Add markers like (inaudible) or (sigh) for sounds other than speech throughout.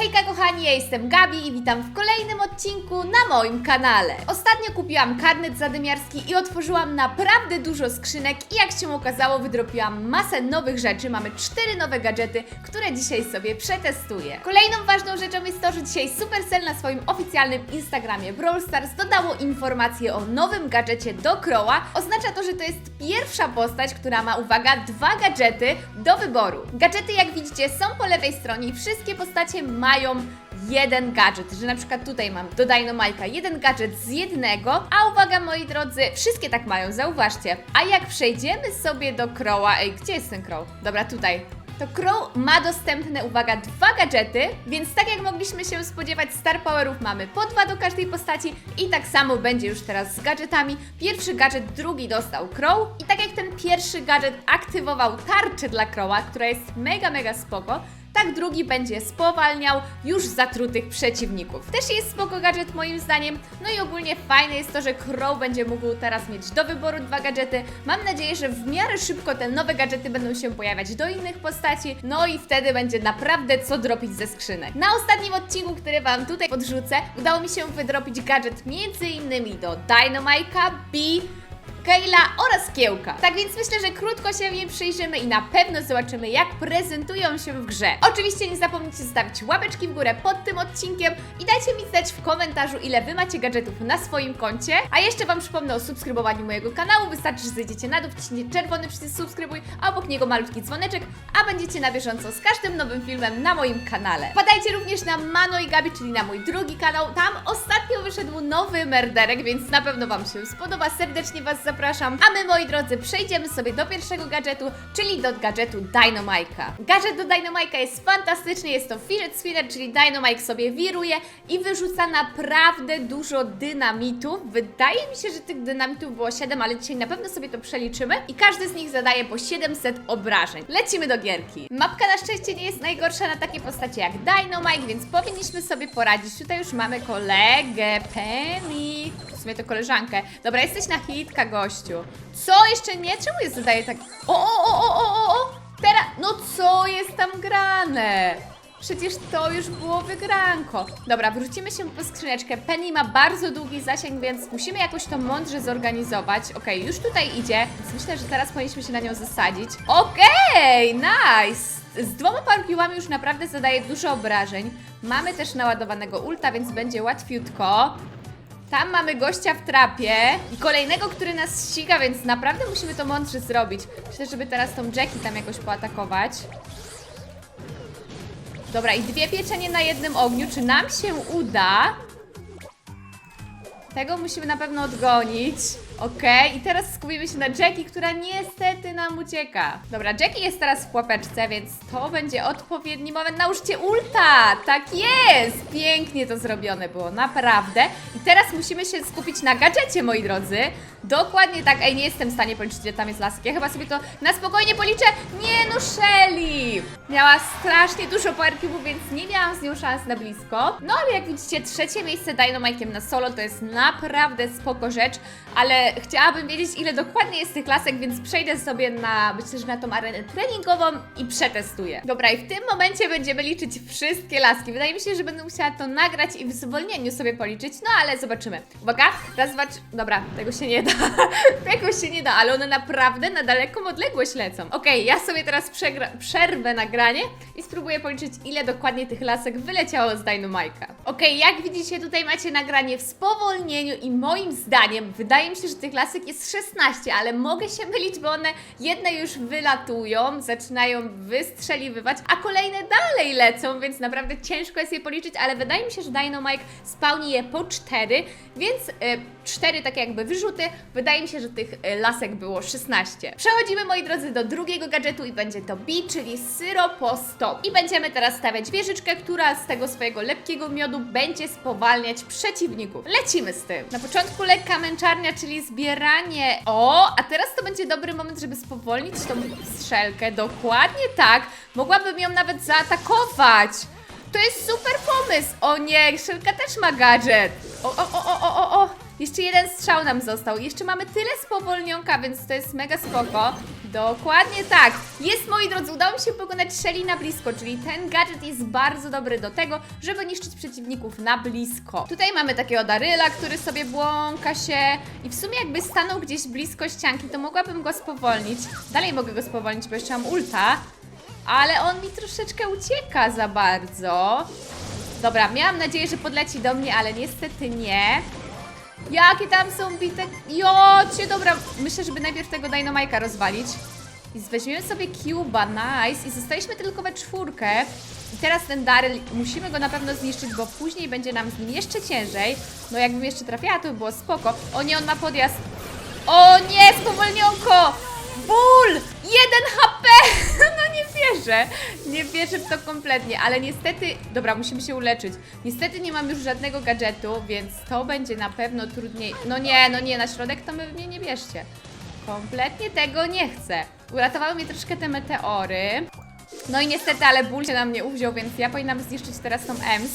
Hejka kochani, ja jestem Gabi i witam w kolejnym odcinku na moim kanale. Ostatnio kupiłam karnet zadymiarski i otworzyłam naprawdę dużo skrzynek i jak się okazało wydropiłam masę nowych rzeczy. Mamy cztery nowe gadżety, które dzisiaj sobie przetestuję. Kolejną ważną rzeczą jest to, że dzisiaj Supercell na swoim oficjalnym Instagramie Brawl Stars dodało informację o nowym gadżecie do Crowa. Oznacza to, że to jest pierwsza postać, która ma, uwaga, dwa gadżety do wyboru. Gadżety, jak widzicie, są po lewej stronie i wszystkie postacie mają jeden gadżet, że na przykład tutaj mam do Dynamite'a jeden gadżet z jednego, a uwaga moi drodzy, wszystkie tak mają, zauważcie. A jak przejdziemy sobie do Crowa, ej, gdzie jest ten Crow? Dobra, tutaj. To Crow ma dostępne, uwaga, dwa gadżety, więc tak jak mogliśmy się spodziewać, Star Powerów mamy po dwa do każdej postaci i tak samo będzie już teraz z gadżetami. Pierwszy gadżet, drugi dostał Crow i tak jak ten pierwszy gadżet aktywował tarczę dla Crowa, która jest mega, mega spoko, tak drugi będzie spowalniał już zatrutych przeciwników. Też jest spoko gadżet moim zdaniem, no i ogólnie fajne jest to, że Crow będzie mógł teraz mieć do wyboru dwa gadżety. Mam nadzieję, że w miarę szybko te nowe gadżety będą się pojawiać do innych postaci, no i wtedy będzie naprawdę co dropić ze skrzynek. Na ostatnim odcinku, który Wam tutaj podrzucę, udało mi się wydropić gadżet między innymi do Dynamite'a, B, Kejla oraz Kiełka. Tak więc myślę, że krótko się im przyjrzymy i na pewno zobaczymy, jak prezentują się w grze. Oczywiście nie zapomnijcie zostawić łapeczki w górę pod tym odcinkiem i dajcie mi znać w komentarzu, ile Wy macie gadżetów na swoim koncie. A jeszcze Wam przypomnę o subskrybowaniu mojego kanału. Wystarczy, że zejdziecie na dół, czerwony przycisk subskrybuj, a obok niego malutki dzwoneczek, a będziecie na bieżąco z każdym nowym filmem na moim kanale. Wpadajcie również na Mano i Gabi, czyli na mój drugi kanał. Tam ostatnio wyszedł nowy merderek, więc na pewno Wam się spodoba. Serdecznie Was zapraszam. A my, moi drodzy, przejdziemy sobie do pierwszego gadżetu, czyli do gadżetu Dynamite'a. Gadżet do Dynamite'a jest fantastyczny, jest to Fidget Spinner, czyli Dynamite sobie wiruje i wyrzuca naprawdę dużo dynamitów. Wydaje mi się, że tych dynamitów było 7, ale dzisiaj na pewno sobie to przeliczymy i każdy z nich zadaje po 700 obrażeń. Lecimy do gierki. Mapka na szczęście nie jest najgorsza na takie postacie jak Dynamite, więc powinniśmy sobie poradzić. Tutaj już mamy kolegę, Penny. W sumie to koleżankę. Dobra, jesteś na hitka, gościu. Co? Jeszcze nie? Czemu jest zadaje tak... O, o, o, o, o, o, o! Teraz... No co jest tam grane? Przecież to już było wygranko. Dobra, wrócimy się po skrzyneczkę. Penny ma bardzo długi zasięg, więc musimy jakoś to mądrze zorganizować. Okej, już tutaj idzie, więc myślę, że teraz powinniśmy się na nią zasadzić. Okej, nice! Z dwoma parkiłami już naprawdę zadaje dużo obrażeń. Mamy też naładowanego ulta, więc będzie łatwiutko. Tam mamy gościa w trapie i kolejnego, który nas ściga, więc naprawdę musimy to mądrze zrobić. Myślę, żeby teraz tą Jackie tam jakoś poatakować. Dobra, i dwie pieczenie na jednym ogniu. Czy nam się uda? Tego musimy na pewno odgonić. Okej, i teraz skupimy się na Jackie, która niestety nam ucieka. Dobra, Jackie jest teraz w pułapeczce, więc to będzie odpowiedni moment na użycie ulta. Tak jest! Pięknie to zrobione było, naprawdę. I teraz musimy się skupić na gadżecie, moi drodzy. Dokładnie tak. Ej, nie jestem w stanie policzyć, ile tam jest lasek. Ja chyba sobie to na spokojnie policzę. Nie no, Shelly! Miała strasznie dużo cube'ów, więc nie miałam z nią szans na blisko. No ale jak widzicie, trzecie miejsce Dynamite'iem na solo to jest naprawdę spoko rzecz, ale chciałabym wiedzieć, ile dokładnie jest tych lasek, więc przejdę sobie na, myślę, że na tą arenę treningową i przetestuję. Dobra, i w tym momencie będziemy liczyć wszystkie laski. Wydaje mi się, że będę musiała to nagrać i w zwolnieniu sobie policzyć, no ale zobaczymy. Uwaga, raz, dwa, trzy... Dobra, tego się nie da. (laughs) tego się nie da, ale one naprawdę na daleką odległość lecą. Okej, ja sobie teraz przerwę nagranie i spróbuję policzyć, ile dokładnie tych lasek wyleciało z Dynamite'a. Okej, jak widzicie, tutaj macie nagranie w spowolnieniu i moim zdaniem wydaje mi się, że tych lasek jest 16, ale mogę się mylić, bo one jedne już wylatują, zaczynają wystrzeliwywać, a kolejne dalej lecą, więc naprawdę ciężko jest je policzyć, ale wydaje mi się, że Dynamite spełni je po 4, więc y, 4 takie jakby wyrzuty. Wydaje mi się, że tych y, lasek było 16. Przechodzimy, moi drodzy, do drugiego gadżetu i będzie to B, czyli syropostop. I będziemy teraz stawiać wieżyczkę, która z tego swojego lepkiego miodu będzie spowalniać przeciwników. Lecimy z tym. Na początku lekka męczarnia, czyli zbieranie. O, a teraz to będzie dobry moment, żeby spowolnić tą strzelkę. Dokładnie tak. Mogłabym ją nawet zaatakować. To jest super pomysł! O nie, Szelka też ma gadżet! O, o, o, o, o, o, o! Jeszcze jeden strzał nam został. Jeszcze mamy tyle spowolnionka, więc to jest mega spoko. Dokładnie tak. Jest, moi drodzy, udało mi się pokonać Shelly na blisko, czyli ten gadżet jest bardzo dobry do tego, żeby niszczyć przeciwników na blisko. Tutaj mamy takiego Daryla, który sobie błąka się i w sumie jakby stanął gdzieś blisko ścianki, to mogłabym go spowolnić. Dalej mogę go spowolnić, bo jeszcze mam ulta, ale on mi troszeczkę ucieka za bardzo. Dobra, miałam nadzieję, że podleci do mnie, ale niestety nie. Jakie tam są bite... Jocie, dobra. Myślę, żeby najpierw tego Dynamajka rozwalić. I weźmiemy sobie Cuba, nice. I zostaliśmy tylko we czwórkę. I teraz ten Daryl, musimy go na pewno zniszczyć, bo później będzie nam z nim jeszcze ciężej. No jakbym jeszcze trafiała, to by było spoko. O nie, on ma podjazd. O nie, spowolnionko! Ból! Jeden HP! (laughs) No nie wierzę. Nie wierzę w to kompletnie, ale niestety... Dobra, musimy się uleczyć. Niestety nie mam już żadnego gadżetu, więc to będzie na pewno trudniej. No nie, no nie, na środek to my mnie nie bierzcie. Kompletnie tego nie chcę. Uratowały mnie troszkę te meteory. No i niestety, ale ból się na mnie uwziął, więc ja powinnam zniszczyć teraz tą EMS.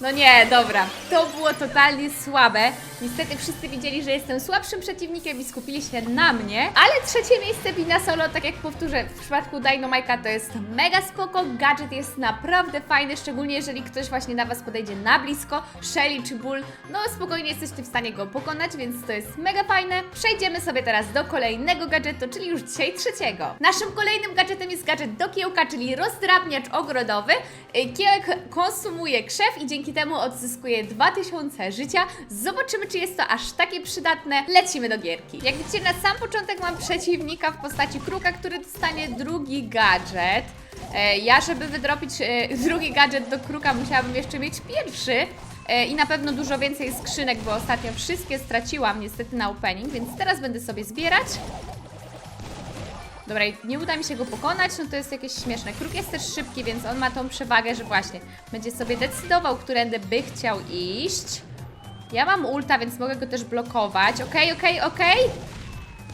No nie, dobra. To było totalnie słabe. Niestety wszyscy widzieli, że jestem słabszym przeciwnikiem i skupili się na mnie. Ale trzecie miejsce Bina Solo, tak jak powtórzę, w przypadku Dynamike'a to jest mega spoko. Gadżet jest naprawdę fajny, szczególnie jeżeli ktoś właśnie na Was podejdzie na blisko. Shelly czy Bull, no spokojnie jesteście w stanie go pokonać, więc to jest mega fajne. Przejdziemy sobie teraz do kolejnego gadżetu, czyli już dzisiaj trzeciego. Naszym kolejnym gadżetem jest gadżet do kiełka, czyli rozdrabniacz ogrodowy. Kiełek konsumuje krzew i dzięki temu odzyskuje 2000 życia. Zobaczymy, czy jest to aż takie przydatne. Lecimy do gierki. Jak widzicie, na sam początek mam przeciwnika w postaci kruka, który dostanie drugi gadżet. E, Ja, żeby wydropić e, (laughs) drugi gadżet do kruka, musiałabym jeszcze mieć pierwszy. E, I na pewno dużo więcej skrzynek, bo ostatnio wszystkie straciłam niestety na opening, więc teraz będę sobie zbierać. Dobra, nie uda mi się go pokonać, no to jest jakieś śmieszne. Kruk jest też szybki, więc on ma tą przewagę, że właśnie będzie sobie decydował, którędy by chciał iść. Ja mam ulta, więc mogę go też blokować. Okej, okej, okej.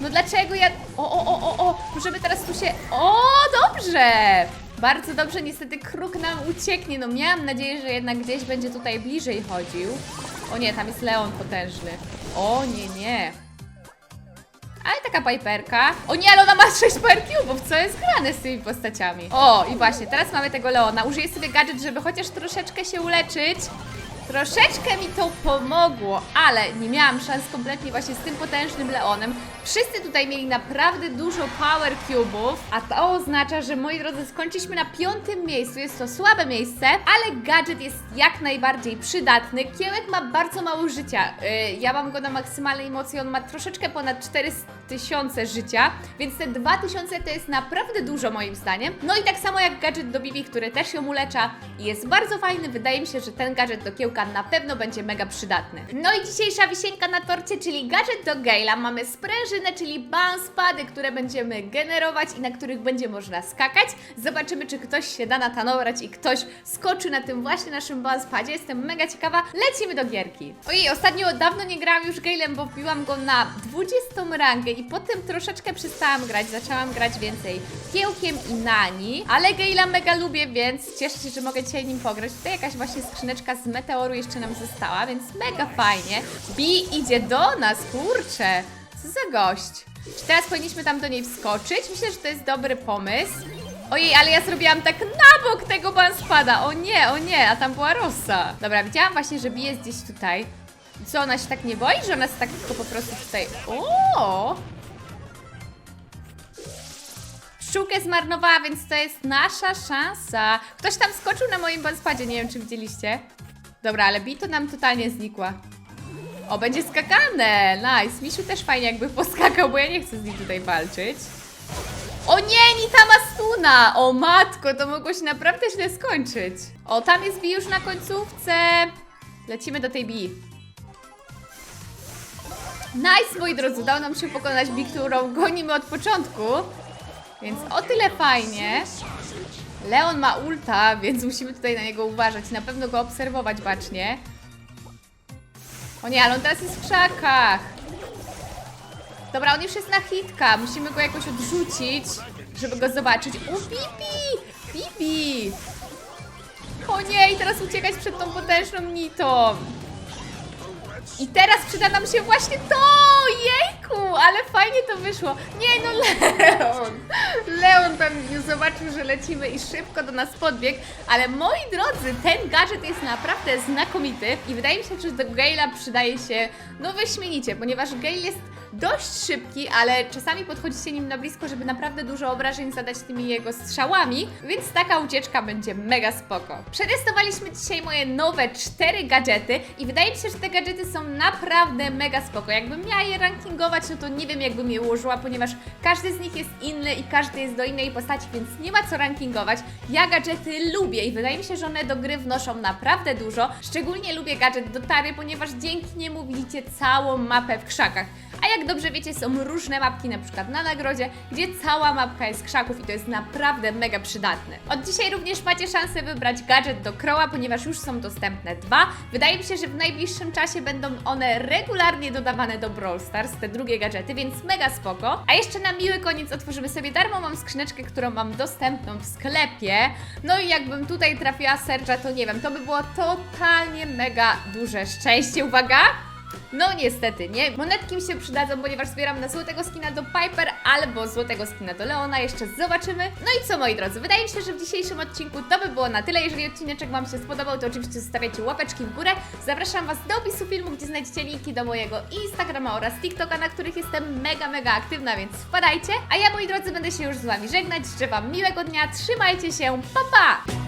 No dlaczego ja... O, o, o, o, o, możemy teraz tu się... O, dobrze! Bardzo dobrze, niestety kruk nam ucieknie. No miałam nadzieję, że jednak gdzieś będzie tutaj bliżej chodził. O nie, tam jest Leon potężny. O nie, nie. Ale taka Piperka. O nie, ale ona ma 6 power cube'ów, co jest grane z tymi postaciami. O, i właśnie, teraz mamy tego Leona. Użyję sobie gadżet, żeby chociaż troszeczkę się uleczyć. Troszeczkę mi to pomogło, ale nie miałam szans kompletnie właśnie z tym potężnym Leonem. Wszyscy tutaj mieli naprawdę dużo power cube'ów, a to oznacza, że moi drodzy, skończyliśmy na piątym miejscu. Jest to słabe miejsce, ale gadżet jest jak najbardziej przydatny. Kiełek ma bardzo mało życia. Yy, ja mam go na maksymalnej mocy, on ma troszeczkę ponad 4000 życia, więc te 2000 to jest naprawdę dużo moim zdaniem. No i tak samo jak gadżet do Bibi, który też ją ulecza i jest bardzo fajny. Wydaje mi się, że ten gadżet do Kiełka na pewno będzie mega przydatny. No i dzisiejsza wisienka na torcie, czyli gadżet do Gale'a. Mamy sprężynę, czyli bounce pady, które będziemy generować i na których będzie można skakać. Zobaczymy, czy ktoś się da natanować i ktoś skoczy na tym właśnie naszym bounce padzie. Jestem mega ciekawa. Lecimy do gierki. Ojej, ostatnio dawno nie grałam już Gale'em, bo wbiłam go na 20 rangę i potem troszeczkę przestałam grać. Zaczęłam grać więcej Kiełkiem i Nani, ale Gale'a mega lubię, więc cieszę się, że mogę dzisiaj nim pograć. Tutaj jakaś właśnie skrzyneczka z meteoru jeszcze nam została, więc mega fajnie. Bi idzie do nas, kurczę. Co za gość. Czy teraz powinniśmy tam do niej wskoczyć? Myślę, że to jest dobry pomysł. Ojej, ale ja zrobiłam tak na bok tego banspada. O nie, o nie, a tam była Rosa. Dobra, widziałam właśnie, że Bi jest gdzieś tutaj. Co, ona się tak nie boi, że ona jest tak tylko po prostu tutaj... O! Pszczółkę zmarnowała, więc to jest nasza szansa. Ktoś tam skoczył na moim banspadzie, nie wiem czy widzieliście. Dobra, ale Bi to nam totalnie znikła. O, będzie skakane! Nice. Misiu też fajnie jakby poskakał, bo ja nie chcę z nim tutaj walczyć. O nie, Nita ma stuna! O matko, to mogło się naprawdę źle skończyć. O, tam jest Bi już na końcówce. Lecimy do tej Bi. Nice, moi drodzy, udało nam się pokonać Bi, którą gonimy od początku. Więc o tyle fajnie. Leon ma ulta, więc musimy tutaj na niego uważać. Na pewno go obserwować bacznie. O nie, ale on teraz jest w krzakach. Dobra, on już jest na hitka. Musimy go jakoś odrzucić, żeby go zobaczyć. O, Bibi! Bibi! O nie, i teraz uciekać przed tą potężną nitą. I teraz przyda nam się właśnie to! Jejku! Ale fajnie to wyszło. Nie no, Leon. Leon tam już zobaczył, że lecimy i szybko do nas podbiegł, ale moi drodzy, ten gadżet jest naprawdę znakomity i wydaje mi się, że do Gale'a przydaje się no wyśmienicie, ponieważ Gale jest dość szybki, ale czasami podchodzicie nim na blisko, żeby naprawdę dużo obrażeń zadać tymi jego strzałami, więc taka ucieczka będzie mega spoko. Przetestowaliśmy dzisiaj moje nowe cztery gadżety i wydaje mi się, że te gadżety są naprawdę mega spoko. Jakbym miała je rankingować, no to nie wiem jakbym je ułożyła, ponieważ każdy z nich jest inny i każdy jest do innej postaci, więc nie ma co rankingować. Ja gadżety lubię i wydaje mi się, że one do gry wnoszą naprawdę dużo. Szczególnie lubię gadżet do Tary, ponieważ dzięki niemu widzicie całą mapę w krzakach. A jak dobrze wiecie, są różne mapki, na przykład na nagrodzie, gdzie cała mapka jest krzaków i to jest naprawdę mega przydatne. Od dzisiaj również macie szansę wybrać gadżet do Crowa, ponieważ już są dostępne dwa. Wydaje mi się, że w najbliższym czasie będą one regularnie dodawane do Brawl Stars, te drugie gadżety, więc mega spoko. A jeszcze na miły koniec otworzymy sobie darmową skrzyneczkę, którą mam dostępną w sklepie. No i jakbym tutaj trafiła Serge'a, to nie wiem, to by było totalnie mega duże szczęście. Uwaga! No niestety, nie. Monetki mi się przydadzą, ponieważ zbieram na złotego skina do Piper albo złotego skina do Leona, jeszcze zobaczymy. No i co moi drodzy, wydaje mi się, że w dzisiejszym odcinku to by było na tyle. Jeżeli odcineczek Wam się spodobał, to oczywiście zostawiacie łapeczki w górę. Zapraszam Was do opisu filmu, gdzie znajdziecie linki do mojego Instagrama oraz TikToka, na których jestem mega, mega aktywna, więc wpadajcie. A ja moi drodzy będę się już z Wami żegnać, życzę Wam miłego dnia, trzymajcie się, pa pa!